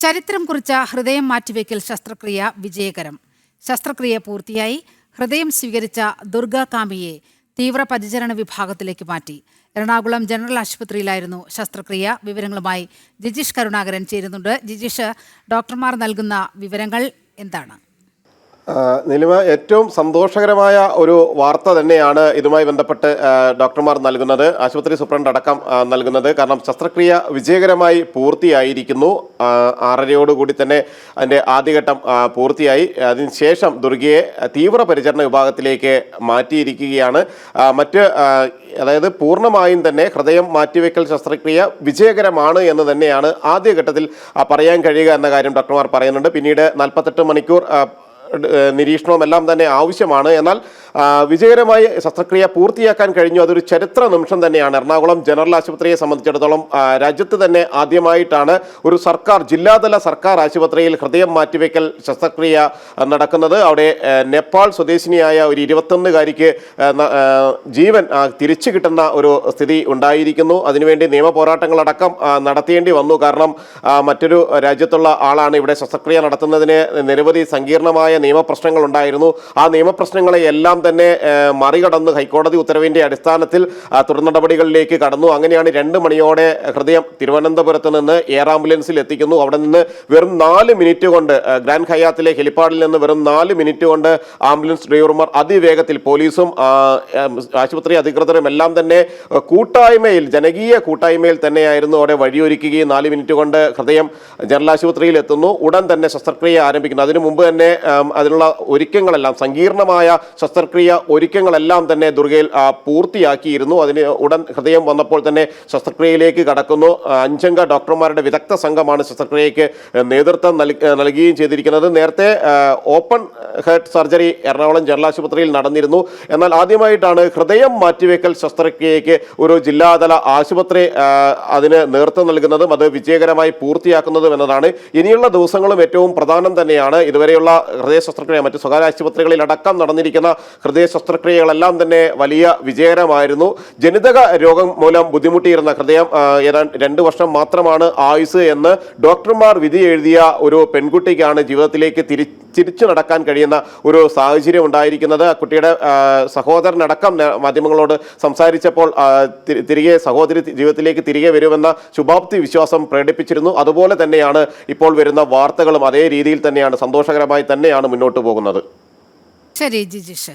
ചരിത്രം കുറിച്ച ഹൃദയം മാറ്റിവെക്കൽ ശസ്ത്രക്രിയ വിജയകരം. ശസ്ത്രക്രിയ പൂർത്തിയായി ഹൃദയം സ്വീകരിച്ച ദുർഗ കാമിയെ തീവ്രപരിചരണ വിഭാഗത്തിലേക്ക് മാറ്റി. എറണാകുളം ജനറൽ ആശുപത്രിയിലായിരുന്നു ശസ്ത്രക്രിയ വിവരങ്ങളുമായി ജിജീഷ് കരുണാകരൻ ചേരുന്നുണ്ട്. ജിജീഷ് ഡോക്ടർമാർ നൽകുന്ന വിവരങ്ങൾ എന്താണ്? നിലിമ ഏറ്റവും സന്തോഷകരമായ ഒരു വാർത്ത തന്നെയാണ് ഇതുമായി ബന്ധപ്പെട്ട് ഡോക്ടർമാർ നൽകുന്നത്. ആശുപത്രി സൂപ്രണ്ട് അടക്കം നൽകുന്നത്. കാരണം ശസ്ത്രക്രിയ വിജയകരമായി പൂർത്തിയായിരിക്കുന്നു. ആറരയോടുകൂടി തന്നെ അതിന്റെ ആദ്യഘട്ടം പൂർത്തിയായി. അതിനുശേഷം ദുർഗയെ തീവ്രപരിചരണ വിഭാഗത്തിലേക്ക് മാറ്റിയിരിക്കുകയാണ്. മറ്റ് അതായത് പൂർണമായും തന്നെ ഹൃദയം മാറ്റിവെക്കൽ ശസ്ത്രക്രിയ വിജയകരമാണ് എന്ന് തന്നെയാണ് ആദ്യഘട്ടത്തിൽ പറയാൻ കഴിയുക എന്ന കാര്യം ഡോക്ടർമാർ പറയുന്നുണ്ട്. പിന്നീട് നാൽപ്പത്തെട്ട് മണിക്കൂർ നിരീക്ഷണവും എല്ലാം തന്നെ ആവശ്യമാണ്. എന്നാൽ വിജയകരമായി ശസ്ത്രക്രിയ പൂർത്തിയാക്കാൻ കഴിഞ്ഞു. അതൊരു ചരിത്ര നിമിഷം തന്നെയാണ്. എറണാകുളം ജനറൽ ആശുപത്രിയെ സംബന്ധിച്ചിടത്തോളം രാജ്യത്ത് തന്നെ ആദ്യമായിട്ടാണ് ഒരു സർക്കാർ ജില്ലാതല സർക്കാർ ആശുപത്രിയിൽ ഹൃദയം മാറ്റിവെക്കൽ ശസ്ത്രക്രിയ നടക്കുന്നത്. അവിടെ നേപ്പാൾ സ്വദേശിനിയായ ഒരു ഇരുപത്തൊന്നുകാരിക്ക് ജീവൻ തിരിച്ചു കിട്ടുന്ന ഒരു സ്ഥിതി ഉണ്ടായിരിക്കുന്നു. അതിനുവേണ്ടി നിയമ പോരാട്ടങ്ങളടക്കം നടത്തേണ്ടി വന്നു. കാരണം മറ്റൊരു രാജ്യത്തുള്ള ആളാണ് ഇവിടെ ശസ്ത്രക്രിയ നടത്തുന്നതിന് നിരവധി സങ്കീർണമായ നിയമപ്രശ്നങ്ങൾ ഉണ്ടായിരുന്നു ആ നിയമപ്രശ്നങ്ങളെ എല്ലാം തന്നെ മറികടന്ന് ഹൈക്കോടതി ഉത്തരവിന്റെ അടിസ്ഥാനത്തിൽ തുടർ നടപടികളിലേക്ക് കടന്നു. അങ്ങനെയാണ് രണ്ട് മണിയോടെ ഹൃദയം തിരുവനന്തപുരത്ത് നിന്ന് എയർ ആംബുലൻസിൽ എത്തിക്കുന്നു. അവിടെ നിന്ന് വെറും നാല് മിനിറ്റ് കൊണ്ട് ഗ്രാൻഡ് ഹയാത്തിലെ ഹെലിപ്പാഡിൽ നിന്ന് വെറും നാല് മിനിറ്റ് കൊണ്ട് ആംബുലൻസ് ഡ്രൈവർമാർ അതിവേഗത്തിൽ പോലീസും ആശുപത്രി അധികൃതരും എല്ലാം തന്നെ കൂട്ടായ്മയിൽ ജനകീയ കൂട്ടായ്മയിൽ തന്നെയായിരുന്നു അവിടെ വഴിയൊരുക്കുകയും നാല് മിനിറ്റ് കൊണ്ട് ഹൃദയം ജനറൽ ആശുപത്രിയിൽ എത്തുന്നു. ഉടൻ തന്നെ ശസ്ത്രക്രിയ ആരംഭിക്കുന്നു. അതിനു മുമ്പ് തന്നെ അതിനുള്ള ഒരുക്കങ്ങളെല്ലാം സങ്കീർണമായ ശസ്ത്രക്രിയ ഒരുക്കങ്ങളെല്ലാം തന്നെ ദുർഗയിൽ പൂർത്തിയാക്കിയിരുന്നു. അതിന് ഉടൻ ഹൃദയം വന്നപ്പോൾ തന്നെ ശസ്ത്രക്രിയയിലേക്ക് കടക്കുന്നു. അഞ്ചംഗ ഡോക്ടർമാരുടെ വിദഗ്ധ സംഘമാണ് ശസ്ത്രക്രിയയ്ക്ക് നേതൃത്വം നൽകി- നൽകുകയും ചെയ്തിരിക്കുന്നത്. നേരത്തെ open heart surgery Ernakulam general ആശുപത്രിയിൽ നടന്നിരുന്നു. എന്നാൽ ആദ്യമായിട്ടാണ് ഹൃദയം മാറ്റിവെക്കൽ ശസ്ത്രക്രിയയ്ക്ക് ഒരു ജില്ലാതല ആശുപത്രി അതിന് നേതൃത്വം നൽകുന്നതും അത് വിജയകരമായി പൂർത്തിയാക്കുന്നതും എന്നതാണ്. ഇനിയുള്ള ദിവസങ്ങളും ഏറ്റവും പ്രധാനം തന്നെയാണ്. ഇതുവരെയുള്ള ഹൃദയ ശസ്ത്രക്രിയ മറ്റ് സ്വകാര്യ ആശുപത്രികളിൽ അടക്കം നടന്നിരിക്കുന്ന ഹൃദയ ശസ്ത്രക്രിയകളെല്ലാം തന്നെ വലിയ വിജയകരമായിരുന്നു. ജനിതക രോഗം മൂലം ബുദ്ധിമുട്ടിയിരുന്ന ഹൃദയം ഏതാണ്ട് രണ്ട് വർഷം മാത്രമാണ് ആയുസ് എന്ന് ഡോക്ടർമാർ വിധി എഴുതിയ ഒരു പെൺകുട്ടിക്കാണ് ജീവിതത്തിലേക്ക് തിരി തിരിച്ചു നടക്കാൻ കഴിയുന്ന ഒരു സാഹചര്യം ഉണ്ടായിരിക്കുന്നത്. കുട്ടിയുടെ സഹോദരനടക്കം മാധ്യമങ്ങളോട് സംസാരിച്ചപ്പോൾ തിരികെ സഹോദരി ജീവിതത്തിലേക്ക് തിരികെ വരുമെന്ന ശുഭാപ്തി വിശ്വാസം പ്രകടിപ്പിച്ചിരുന്നു. അതുപോലെ തന്നെയാണ് ഇപ്പോൾ വരുന്ന വാർത്തകളും അതേ രീതിയിൽ തന്നെയാണ് സന്തോഷകരമായി തന്നെയാണ് മുന്നോട്ട് പോകുന്നത്. ശരി ജിജീഷ്.